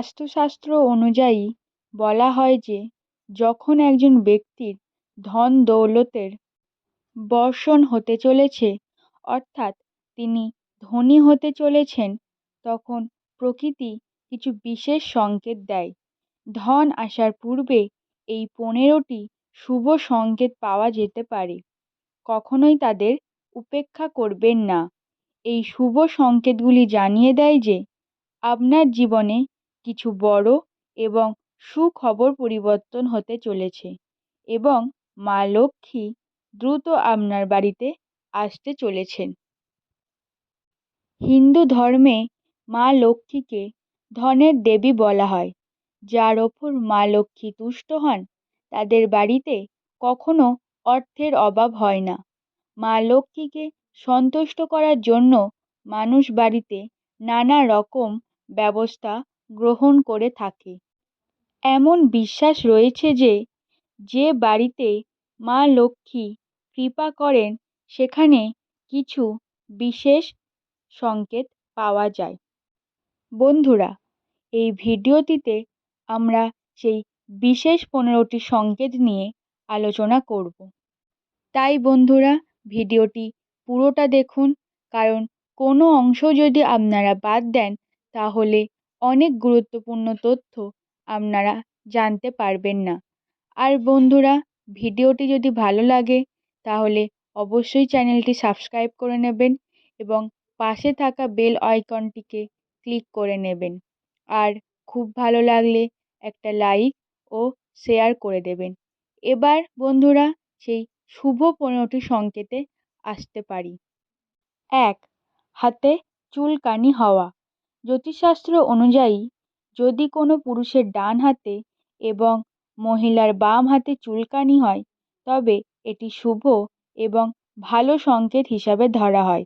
বাস্তুশাস্ত্র অনুযায়ী বলা হয় যে, যখন একজন ব্যক্তির ধন দৌলতের বর্ষণ হতে চলেছে, অর্থাৎ তিনি ধনী হতে চলেছেন, তখন প্রকৃতি কিছু বিশেষ সংকেত দেয়। ধন আসার পূর্বে এই পনেরোটি শুভ সংকেত পাওয়া যেতে পারে। কখনোই তাদের উপেক্ষা করবেন না। এই শুভ সংকেতগুলি জানিয়ে দেয় যে, আপনার জীবনে কিছু বড় এবং সুখবর পরিবর্তন হতে চলেছে এবং মা লক্ষ্মী দ্রুত আপনার বাড়িতে আসতে চলেছেন। হিন্দু ধর্মে মা লক্ষ্মীকে ধনের দেবী বলা হয়। যার ওপর মা লক্ষ্মী তুষ্ট হন, তাদের বাড়িতে কখনো অর্থের অভাব হয় না। মা লক্ষ্মীকে সন্তুষ্ট করার জন্য মানুষ বাড়িতে নানা রকম ব্যবস্থা গ্রহণ করে থাকে। এমন বিশ্বাস রয়েছে যে যে বাড়িতে মা লক্ষ্মী কৃপা করেন, সেখানে কিছু বিশেষ সংকেত পাওয়া যায়। বন্ধুরা, এই ভিডিওটিতে আমরা সেই বিশেষ পনেরোটি সংকেত নিয়ে আলোচনা করব। তাই বন্ধুরা, ভিডিওটি পুরোটা দেখুন, কারণ কোনো অংশ যদি আপনারা বাদ দেন, তাহলে অনেক গুরুত্বপূর্ণ তথ্য আপনারা জানতে পারবেন না। আর বন্ধুরা, ভিডিওটি যদি ভালো লাগে, তাহলে অবশ্যই চ্যানেলটি সাবস্ক্রাইব করে নেবেন এবং পাশে থাকা বেল আইকনটিকে ক্লিক করে নেবেন। আর খুব ভালো লাগলে একটা লাইক ও শেয়ার করে দেবেন। এবার বন্ধুরা, সেই শুভ পনেরোটি সংকেতে আসতে পারি। এক, হাতে চুলকানি হওয়া। জ্যোতিষশাস্ত্র অনুযায়ী, যদি কোনো পুরুষের ডান হাতে এবং মহিলার বাম হাতে চুলকানি হয়, তবে এটি শুভ এবং ভালো সংকেত হিসাবে ধরা হয়।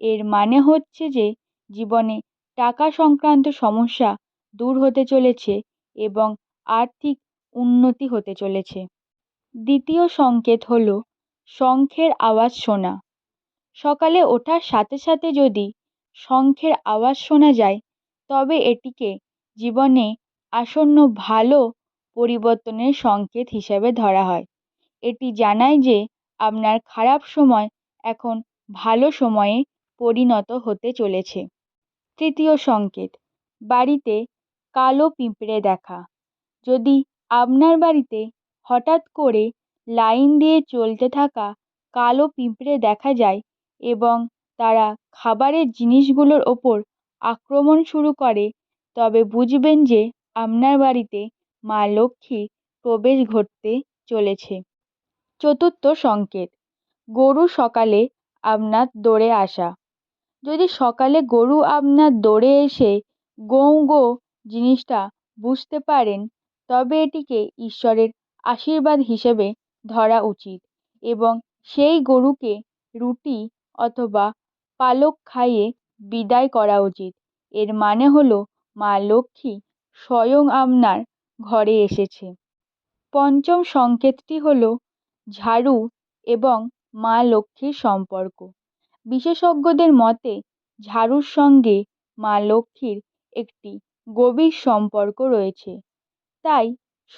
এর মানে হচ্ছে যে, জীবনে টাকা সংক্রান্ত সমস্যা দূর হতে চলেছে এবং আর্থিক উন্নতি হতে চলেছে। দ্বিতীয় সংকেত হলো, শঙ্খের আওয়াজ শোনা। সকালে ওঠার সাথে সাথে যদি শঙ্খের আওয়াজ শোনা যায়, তবে এটিকে জীবনে আসন্ন ভালো পরিবর্তনের সংকেত হিসেবে ধরা হয়। এটি জানায় যে আপনার খারাপ সময় এখন ভালো সময়ে পরিণত হতে চলেছে। তৃতীয় সংকেত, বাড়িতে কালো পিঁপড়ে দেখা। যদি আপনার বাড়িতে হঠাৎ করে লাইন দিয়ে চলতে থাকা কালো পিঁপড়ে দেখা যায় এবং তারা খাবারের জিনিসগুলোর ওপর আক্রমণ শুরু করে। তবে বুঝবেন যে, আপনার বাড়িতে মা লক্ষ্মী প্রবেশ ঘটতে চলেছে। চতুর্থ সংকেত, গরু সকালে আপনার দৌড়ে আসা। যদি সকালে গরু আপনার দৌড়ে এসে গৌ গো জিনিসটা বুঝতে পারেন, তবে এটিকে ঈশ্বরের আশীর্বাদ হিসেবে ধরা উচিত এবং সেই গরুকে রুটি অথবা পালক খাইয়ে বিদায় করা উচিত। এর মানে হলো, মা লক্ষ্মী স্বয়ং আপনার ঘরে এসেছে। পঞ্চম সংকেতটি হলো, ঝাড়ু এবং মা লক্ষ্মীর সম্পর্ক। বিশেষজ্ঞদের মতে, ঝাড়ুর সঙ্গে মা লক্ষ্মীর একটি গভীর সম্পর্ক রয়েছে। তাই,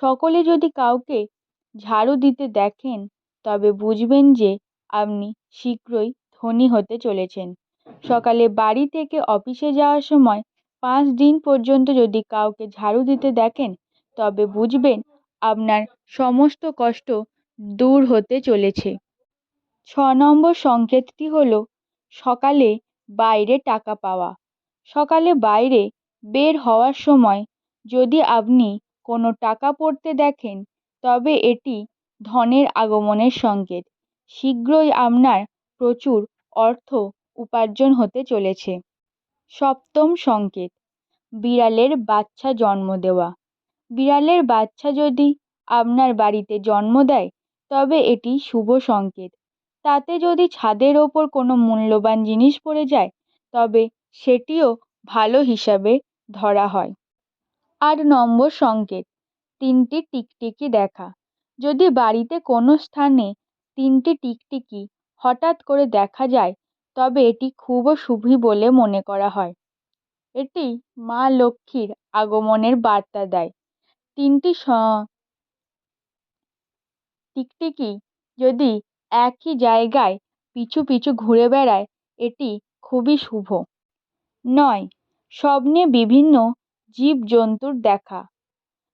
সকলে যদি কাউকে ঝাড়ু দিতে দেখেন, তবে বুঝবেন যে, আপনি শীঘ্রই ধনী হতে চলেছেন। সকালে বাড়ি থেকে অফিসে যাওয়ার সময় পাঁচ দিন পর্যন্ত যদি কাউকে ঝাড়ু দিতে দেখেন, তবে বুঝবেন আপনার সমস্ত কষ্ট দূর হতে চলেছে। ছ নম্বর সংকেতটি হলো, সকালে বাইরে টাকা পাওয়া। সকালে বাইরে বের হওয়ার সময় যদি আপনি কোনো টাকা পড়তে দেখেন, তবে এটি ধনের আগমনের সংকেত। শীঘ্রই আপনার প্রচুর অর্থ উপার্জন হতে চলেছে। সপ্তম সংকেত, বিড়ালের বাচ্চা জন্ম দেওয়া। বিড়ালের বাচ্চা যদি আপনার বাড়িতে জন্ম দেয়, তবে এটি শুভ সংকেত। তাতে যদি ছাদের ওপর কোনো মূল্যবান জিনিস পড়ে যায়, তবে সেটিও ভালো হিসাবে ধরা হয়। আট নম্বর সংকেত, তিনটি টিকটিকি দেখা। যদি বাড়িতে কোনো স্থানে তিনটি টিকটিকি হঠাৎ করে দেখা যায়, তবে এটি খুব শুভই বলে মনে করা হয়। এটি মা লক্ষ্মীর আগমনের বার্তা দেয়। তিনটি টিকটিকি যদি একই জায়গায় পিছু পিছু ঘুরে বেড়ায়, এটি খুবই শুভ। নয়, স্বপ্নে বিভিন্ন জীবজন্তুর দেখা।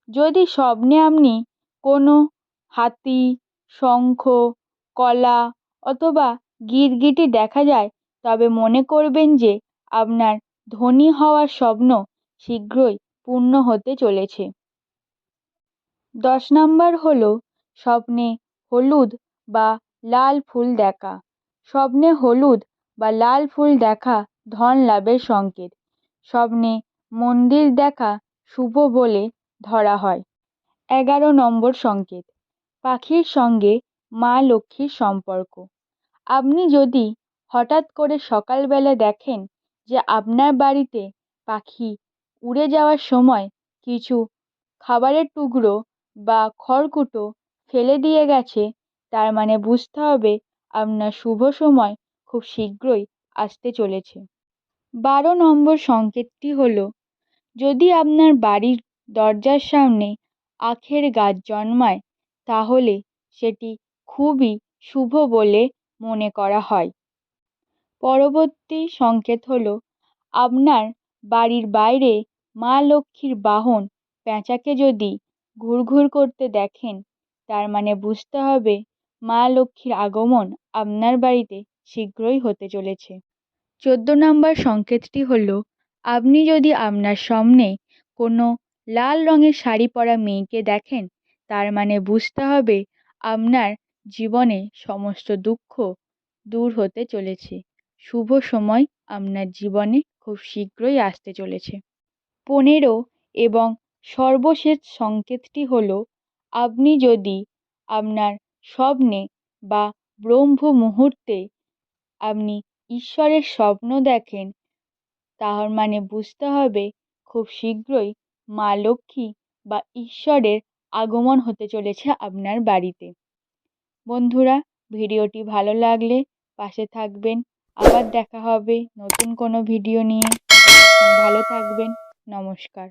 যদি স্বপ্নে আপনি কোনো হাতি, শঙ্খ, কলা অথবা গিরগিটি দেখা যায়, তবে মনে করবেন যে আপনার ধনী হওয়ার স্বপ্ন শীঘ্রই পূর্ণ হতে চলেছে। দশ নাম্বার হল স্বপ্নে হলুদ বা লাল ফুল দেখা। স্বপ্নে হলুদ বা লাল ফুল দেখা ধন লাভের সংকেত। স্বপ্নে মন্দির দেখা শুভ বলে ধরা হয়। এগারো নম্বর সংকেত, পাখির সঙ্গে মা লক্ষ্মীর সম্পর্ক। আপনি যদি হঠাৎ করে সকালবেলা দেখেন যে আপনার বাড়িতে পাখি উড়ে যাওয়ার সময় কিছু খাবারের টুকরো বা খড়কুটো ফেলে দিয়ে গেছে, তার মানে বুঝতে হবে আপনার শুভ সময় খুব শীঘ্রই আসতে চলেছে। বারো নম্বর সংকেতটি হলো, যদি আপনার বাড়ির দরজার সামনে আখের গাছ জন্মায়, তাহলে সেটি খুবই শুভ বলে মনে করা হয়। পরবর্তী সংকেত হলো, আপনার বাড়ির বাইরে মা লক্ষ্মীর বাহন পেঁচাকে যদি ঘুরঘুর করতে দেখেন, তার মানে বুঝতে হবে মা লক্ষ্মীর আগমন আপনার বাড়িতে শীঘ্রই হতে চলেছে। চোদ্দ নম্বর সংকেতটি হলো, আপনি যদি আপনার সামনে কোনো লাল রঙের শাড়ি পরা মেয়েকে দেখেন, তার মানে বুঝতে হবে আপনার জীবনে সমস্ত দুঃখ দূর হতে চলেছে। শুভ সময় আপনার জীবনে খুব শীঘ্রই আসতে চলেছে। পনেরো এবং সর্বশেষ সংকেতটি হল, আপনি যদি আপনার স্বপ্নে বা ব্রহ্ম মুহূর্তে আপনি ঈশ্বরের স্বপ্ন দেখেন, তার মানে বুঝতে হবে খুব শীঘ্রই মা লক্ষ্মী বা ঈশ্বরের আগমন হতে চলেছে আপনার বাড়িতে। বন্ধুরা, ভিডিওটি ভালো লাগলে পাশে থাকবেন। আবার দেখা হবে নতুন কোনো ভিডিও নিয়ে। ভালো থাকবেন। নমস্কার।